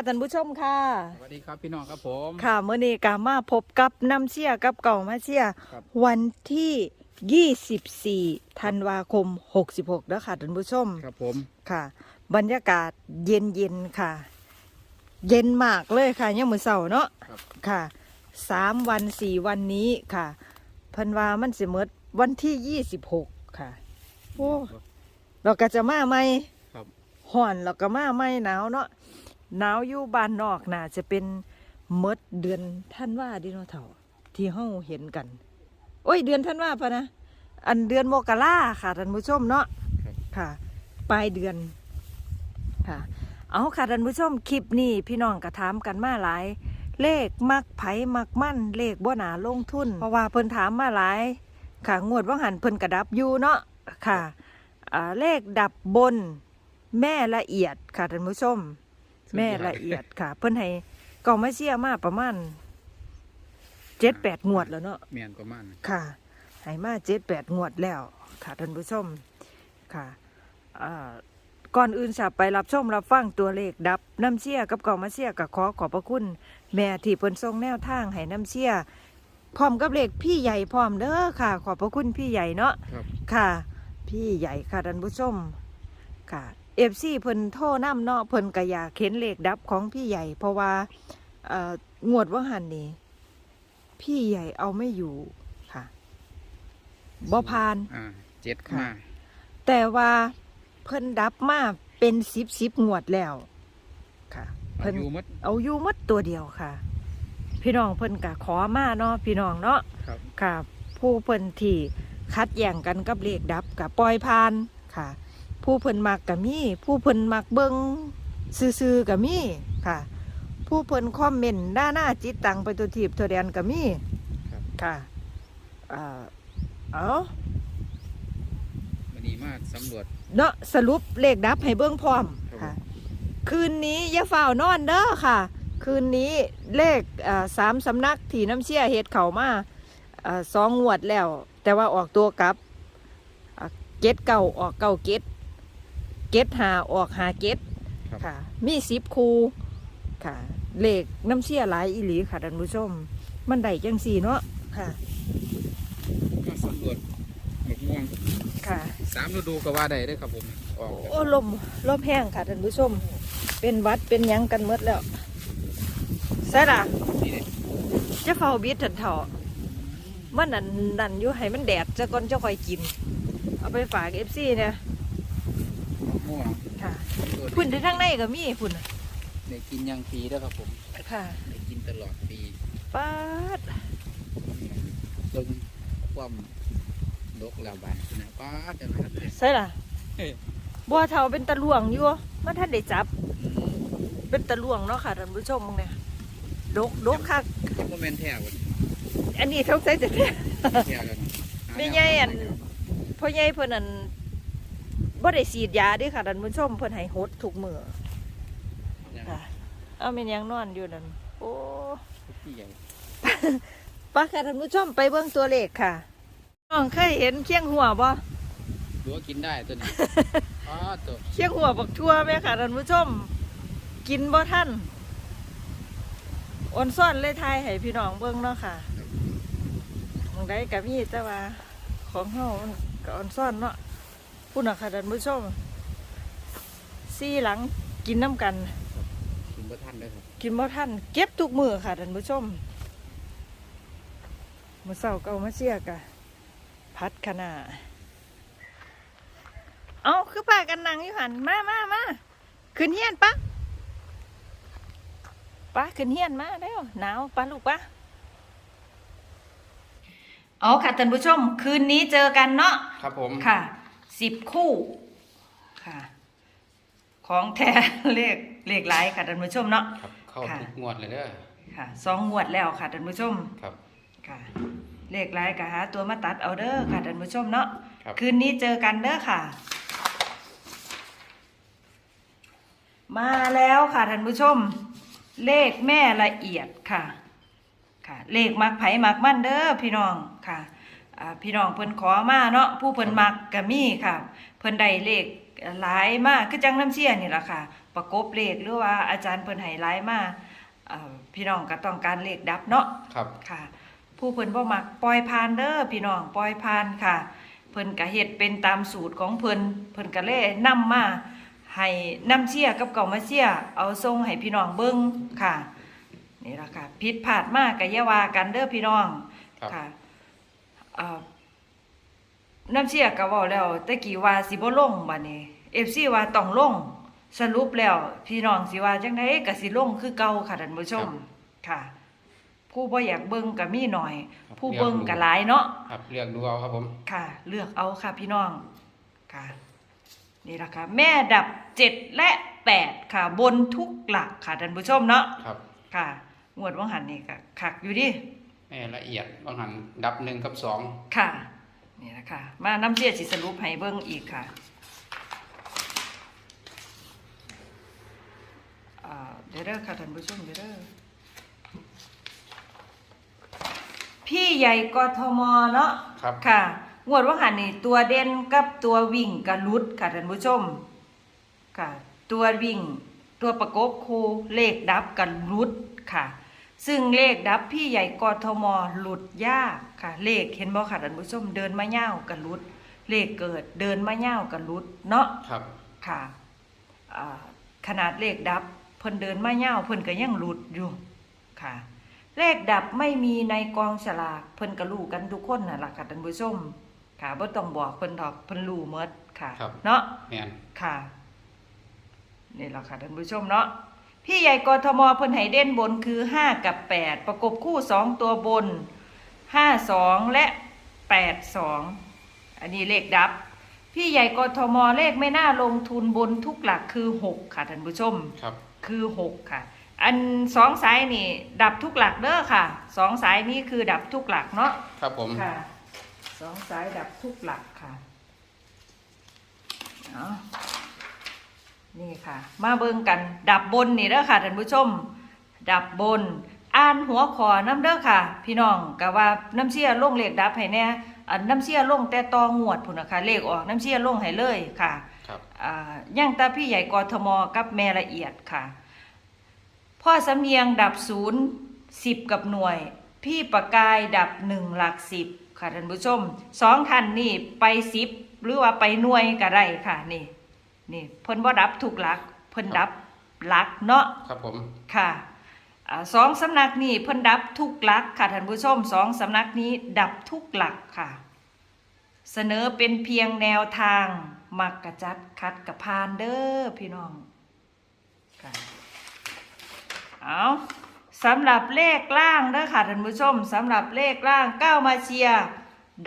ค่ะท่านผู้ชมค่ะ สวัสดีครับพี่น้องครับผม ค่ะเมื่อนี้กามาพบกับน้ำเชี่ยกับเก่ามาเชี่ยครับ วันที่ 24ธันวาคม 66แล้วค่ะท่านผู้ชมครับผม ค่ะ บรรยากาศเย็นเย็นๆค่ะ เย็นมากเลยค่ะยังมือเสาร์เนาะครับ ค่ะสามวันสี่วันนี้ค่ะเพันวามันสิหมดวันที่ 26 ค่ะโอ้ เราก็จะมาไหมครับ ห่อนเราก็มาไหมหนาวเนาะ หนาวอยู่บ้านนอกน่ะจะเป็นหมดเดือนท่านว่าเดิโนเถ่าที่เฮาเห็นกัน โอ้ยเดือนท่านว่าปะนะ อันเดือนมกราค่ะท่านผู้ชมเนาะครับค่ะ ปลายเดือนค่ะ เอาค่ะท่านผู้ชมคลิปนี้พี่น้องกระถามกันมาหลาย เลขมักไผมักมั่น เลขบ่หนาลงทุน เพราะว่าเพิ่นถามมาหลาย ค่ะงวดว่างหันเพิ่นกระดับอยู่เนาะค่ะอ่าเลขดับบนแม่ละเอียดค่ะท่านผู้ชม แม่ละเอียดค่ะ เพิ่นให้กองมาเชียมาประมาณเจ็ดแปดงวดแล้วเนาะเมียนประมาณค่ะให้มาเจ็ดแปดงวดแล้ว ค่ะท่านผู้ชมค่ะอ่าก่อนอื่นจะไปรับชมรับฟังตัวเลขดับน้ำเชี่ยกับกองมาเชี่ยกับขอขอบพระคุณ แม่ที่เพิ่นทรงแนวทางให้น้ำเชี่ยพร้อมกับเลขพี่ใหญ่พร้อมเด้อค่ะ ขอบพระคุณพี่ใหญ่เนาะครับค่ะ พี่ใหญ่ค่ะท่านผู้ชมค่ะ เอฟซีเพิ่นโทรน้ำเนาะเพิ่นก็อยากเข็นเลขดับของพี่ใหญ่ เพราะว่าเอ่องวดว่าหันนี่พี่ใหญ่เอาไม่อยู่ค่ะบ่พาน อ่าเจ็ดค่ะมาแต่ว่าเพิ่นดับมาเป็นสิบสิบงวดแล้วค่ะอาเพิ่นยุมัดเอาอยู่หมัดตัวเดียวค่ะ พี่น้องเพิ่นกะขอมาเนาะพี่น้องเนาะครับ ค่ะ ผู้เพิ่นที่คัดแย่งกันกับเลขดับกับปล่อยผ่านค่ะ ผู้เพิ่นมักกับมีผู้เพิ่นมักเบิงซื่อๆกับมีค่ะ ผู้เพิ่นคอมเมนต์ด้านหน้าจิตตังไปตัวทีบตัวแดนกับมีครับค่ะเอ่อเอาวันนี้มาสำรวจเนาะสรุปเลขดับให้เบิ้งพร้อมครับค่ะ คืนนี้อย่าฝ่าวนอนเด้อค่ะ คืนนี้เลขอ่าสามสำนักที่น้ำเชี่ยเฮ็ดเขามาอ่าสองงวดแล้ว แต่ว่าออกตัวกลับอ่าเก็ดเก่าออกเก่าเก็ด เก็ดหาออกหาเก็ดครับ ค่ะ มีสิบคูค่ะเลขน้ำเชี่ยหลายอีหลีค่ะท่านผู้ชม มันได้จังสี่เนาะค่ะมาสำรวจหมกม่วงค่ะ สามฤดูก็ว่าได้เด้วยครับผมออกโอ้ลมลมแห้งค่ะท่านผู้ชม เป็นหวัดเป็นหยังกันหมดแล้วใช่ล่ะนี่เลยจะเฝ้าบิดถันเถาะมันนั่นนั่นอยู่ให้มันแดดจะก่อนจะค่อยกิน เอาไปฝากเอฟซีเนี่ยห มกม่วงค่ะสำรวจพุ่นที่ทั้งในก็มีพุ่นน่ะได้กินอยังปีแล้วครับผมค่ะได้กินตลอดปีป้าดเบิ่งความดกแล้วบานนะป้าดจังนะครับใช่ล่ะเฮ้ยบัวเทาเป็นตะลวงอยู่มันท่านได้จับ เป็นตะลวงเนาะค่ะท่านผู้ชมมึงเนี่ยดกดกคักจังโมเมนแท้วันอันนี้ท้องใส่จะเนี่ยแท้แล้วนะหาไม่ใหญ่อันพ่อใหญ่เพิ่นนั่น บ่ได้ฉีดยาเด้ค่ะท่านผู้ชมเพิ่นให้หดทุกมื้อเนี่ยค่ะ เอาแม่นยังนอนอยู่นั่นโอ้พี่ใหญ่ปะค่ะท่านผู้ชมไปเบิ่งตัวเลขค่ะน้องเคยเห็นเคียงหัวบ่ดูว่ากินได้ตัวนี้อ๋อตัวเคียงหัวบักทั่วแม่ค่ะท่านผู้ชม กินบ่ทันอ่อนซ่อนเลยทายให้พี่น้องเบิ่งเนาะค่ะมองได้ก็มีแต่ว่าของเฮามันก็อ่อนซ่อนเนาะ พุ่นน่ะค่ะท่านผู้ชมซี่หลังกินน้ำกัน กินบ่ทันเลยครับ กินบ่ทันเก็บทุกมือค่ะท่านผู้ชมมื้อเช้าก็เอามาเสียกะพัดคะน้าเอาคือพากันนั่งอยู่หันมามามาขึ้นเฮียนปะปะขึ้นเฮียนมาแล้วหนาวปะลูกปะเอาค่ะท่านผู้ชม คืนนี้เจอกันเนาะครับผมค่ะ สิบคู่ค่ะ ของแท้เลขเลขหลายค่ะท่านผู้ชมเนาะครับเข้าค่ะทุกงวดเลยเด้อค่ะสองงวดแล้วค่ะท่านผู้ชมครับค่ะ เลขหลายก็หาตัวมาตัดเอาเด้อค่ะท่านผู้ชมเนาะครับคืนนี้เจอกันเด้อค่ะ มาแล้วค่ะท่านผู้ชม เลขแม่ละเอียดค่ะ ค่ะ เลขมักไผมักมั่นเด้อพี่น้องค่ะอ่า พี่น้องเพิ่นขอมาเนาะผู้เพิ่นมักก็มีค่ะ เพิ่นได้เลขหลายมากคือจังน้ำเชี่ยนี่ล่ะค่ะ ประกบเลขหรือว่าอาจารย์เพิ่นให้หลายมาเอ่อพี่น้องก็ต้องการเลขดับเนาะครับค่ะ ผู้เพิ่นบ่มักปล่อยผ่านเด้อพี่น้องปล่อยผ่านค่ะ เพิ่นก็เฮ็ดเป็นตามสูตรของเพิ่นเพิ่นก็เลยนำมาให้นำเชียร์กับเก่ามาเชียร์เอาส่งให้พี่น้องเบิ่งค่ะนี่ล่ะค่ะผิดพลาดมากก็อย่าว่ากันเด้อพี่น้องครับค่ะเอ่อ น้ำเชียร์ก็เว้าแล้วตะกี้ว่าสิบ่ลงบัดนี้ FC ว่าต้องลงสรุปแล้วพี่น้องสิว่าจังไดก็สิลงคือเก่าค่ะท่านผู้ชมค่ะ ผู้บ่อยากเบิ่งก็มีหน่อยครับผู้เบิ่งก็หลายเนาะครับเลือกดูเอาครับผมค่ะ เลือกเอาค่ะ พี่น้องค่ะ นี่ล่ะค่ะแม่ดับเจ็ดและแปดค่ะ บนทุกหลักค่ะท่านผู้ชมเนาะครับ ค่ะงวดวังหันนี่ก็คักอยู่ดิ แม่ละเอียดบางหันดับหนึ่งกับสองค่ะ นี่ละค่ะมาน้ำเสียสิสรุปให้เบิ่งอีกค่ะอ่าเดี๋ยวเด้อค่ะท่านผู้ชมเดี๋ยวเด้อพี่ใหญ่กทมเนาะครับค่ะงวดว่าหันนี่ตัวเด่นกับตัววิ่งกับลุดค่ะท่านผู้ชมค่ะ ตัววิ่ง ตัวประกบคูเลขดับกับลุดค่ะ ซึ่งเลขดับพี่ใหญ่กทมหลุดยากค่ะ เลขเห็นบ่ค่ะท่านผู้ชมเดินมาเง่าวกับลุด เลขเกิดเดินมาเง่าวกับลุดเนาะครับ ค่ะอ่าขนาดเลขดับเพิ่นเดินมาเง่าวเพิ่นก็ยังหลุดอยู่ค่ะ เลขดับไม่มีในกองฉลากเพิ่นก็รู้กันทุกคนน่ะล่ะค่ะท่านผู้ชมค่ะบ่ต้องบอกเพิ่นดอกเพิ่นรู้หมดค่ะ ครับ เนาะแม่นค่ะนี่แหละค่ะท่านผู้ชมเนาะ พี่ใหญ่กทมเพิ่นให้เด่นบนคือ 5 กับ 8 ประกบคู่ 2 ตัวบน 5 2 และ 8 2 อันนี้เลขดับ พี่ใหญ่กทมเลขไม่น่าลงทุนบนทุกหลักคือ 6 ค่ะท่านผู้ชมครับคือ 6 ค่ะ อันสองสายนี่ ดับทุกหลักเด้อค่ะสองสายนี้คือดับทุกหลักเนาะครับผมค่ะสองสายดับทุกหลักค่ะเอา นี่ค่ะ มาเบิ่งกัน ดับบนนี่เด้อค่ะท่านผู้ชม ดับบน อ่านหัวขอน้ำเด้อค่ะ พี่น้องกะว่าน้ำเชี่ยลงเลขดับให้แน่อันน้ำเชี่ยลงแต่ตองวดพุ่นนะคะเลขออกน้ำเชี่ยลงให้เลยค่ะครับอ่าย่างตาพี่ใหญ่กทมกับแม่ละเอียดค่ะ พ่อสำเนียงดับศูนย์สิบกับหน่วย พี่ประกายดับหนึ่งหลักสิบค่ะท่านผู้ชมสองท่านนี่ไปสิบหรือว่าไปหน่วยก็ได้ค่ะนี่ นี่เพิ่นบ่ดับทุกหลัก เพิ่นดับหลักเนาะครับผมค่ะอ่าสองสำนักนี้เพิ่นดับทุกหลักค่ะท่านผู้ชมสองสำนักนี้ดับทุกหลักค่ะ เสนอเป็นเพียงแนวทางมักกระจัดคัดกระพานเด้อพี่น้องค่ะเอาสำหรับเลขล่างเด้อค่ะท่านผู้ชมสำหรับเลขล่างก้าวมาเชียร์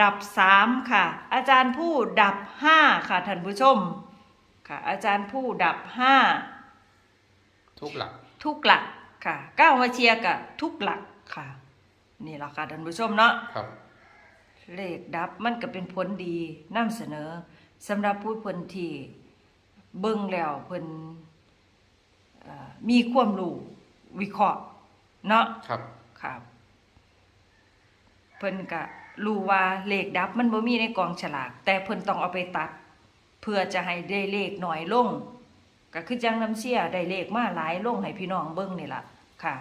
ดับสามค่ะ อาจารย์ผู้ดับห้าค่ะท่านผู้ชม ค่ะ อาจารย์ผู้ดับห้าทุกหลัก ทุกหลักค่ะก้าวมาเชียร์กับทุกหลักค่ะ นี่แหละค่ะท่านผู้ชมเนาะครับ เลขดับมันก็เป็นผลดีนำเสนอสำหรับผู้เพิ่นที่เบิ่งแล้วเพิ่นเอ่อมีความรู้วิเคราะห์เนาะครับครับเพิ่นก็รู้ว่าเลขดับมันบ่มีในกองฉลาก แต่เพิ่นต้องเอาไปตัด เพื่อจะให้ได้เลขหน่อยลงก็คือจังน้ำเชี่ยได้เลขมาหลายลงให้พี่น้องเบิ่งนี่ล่ะค่ะ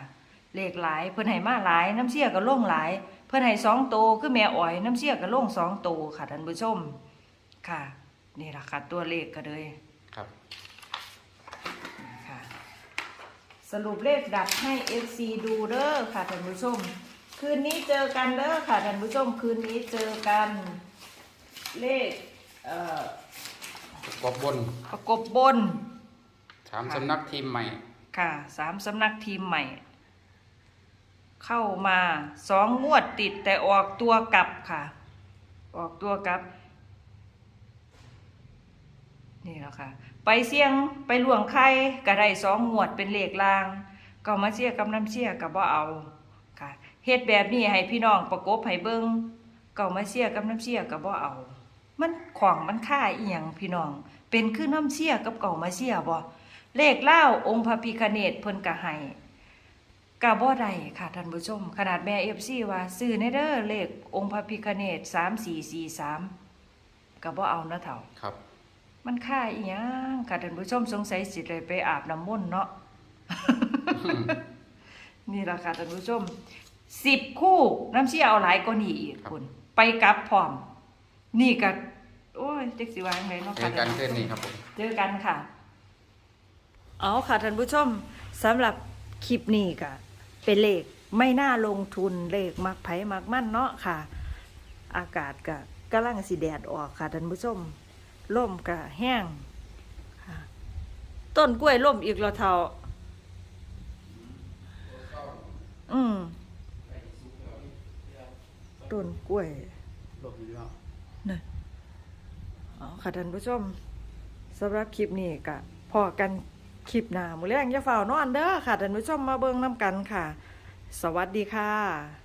เลขหลายเพิ่นให้มาหลายน้ำเชี่ยก็ลงหลาย เพิ่นให้สองโตวคือแม่อ้อยน้ำเชี่ยก็ลงสองโตวค่ะท่านผู้ชม ค่ะนี่ล่ะค่ะตัวเลขก็เลยครับค่ะสรุปเลขดับให้ FC ดูเด้อค่ะท่านผู้ชม คืนนี้เจอกันเด้อค่ะท่านผู้ชม คืนนี้เจอกันเลขเอ่อ กบบนประกบบน ถามสำนักทีมใหม่ ค่ะ สามสำนักทีมใหม่ เข้ามาสองงวดติดแต่ออกตัวกลับค่ะ ออกตัวกลับ นี่แหละค่ะ ไปเสี่ยงไปหลวงไข่ก็ได้สองงวดเป็นเลขลาง ก็มาเชียร์กับน้ำเชียร์กับบ่เอาค่ะเฮ็ดแบบนี้ให้พี่น้องประกบให้เบิ่งก็มาเชียร์กับน้ำเชียร์กับบ่เอา มันของมันค่าอีหยังพี่น้อง เป็นคือน้ำเชียร์กับเก่ามาเชียร์บ่เลขเล่าองค์พระพิคเนตเพิ่นก็ให้ก็บ่ได้ค่ะท่านผู้ชม ขนาดแม่ FC ว่าซื้อในเด้อเลของค์พระพิคเนต3443ก็บ่เอานะเฒ่าครับ มันค่าอีหยังค่ะท่านผู้ชมสงสัยสิได้ไปอาบน้ำมนต์เนาะนี่ล่ะค่ะท่านผู้ชมสิบคู่น้ำเชี่ยเอาหลายก็นี่อีกคุณไปกลับพร้อม นี่ก็ โอ้ยเจ๊กสิวาจั่งไงเนาะเจค่ะอกันคืนนี้ครับผม เจอกันค่ะ เอาค่ะท่านผู้ชมสำหรับคลิปนี้ก็เป็นเลขไม่น่าลงทุนเลขมักไผมักมั่นเนาะค่ะ อากาศก็กำลังสิแดดออกค่ะท่านผู้ชมล่มก็แห้งค่ะต้นกล้วยล่มอีกแล้วเท่า อืมต้นกล้วยลบอยู่แล้วนะอ๋อค่ะท่านผู้ชมสำหรับคลิปนี้ก็พอกันคลิปหน้ามือแรงอย่าเฝ้านอนเด้อค่ะท่านผู้ชมมาเบิ่งน้ำกันค่ะ สวัสดีค่ะ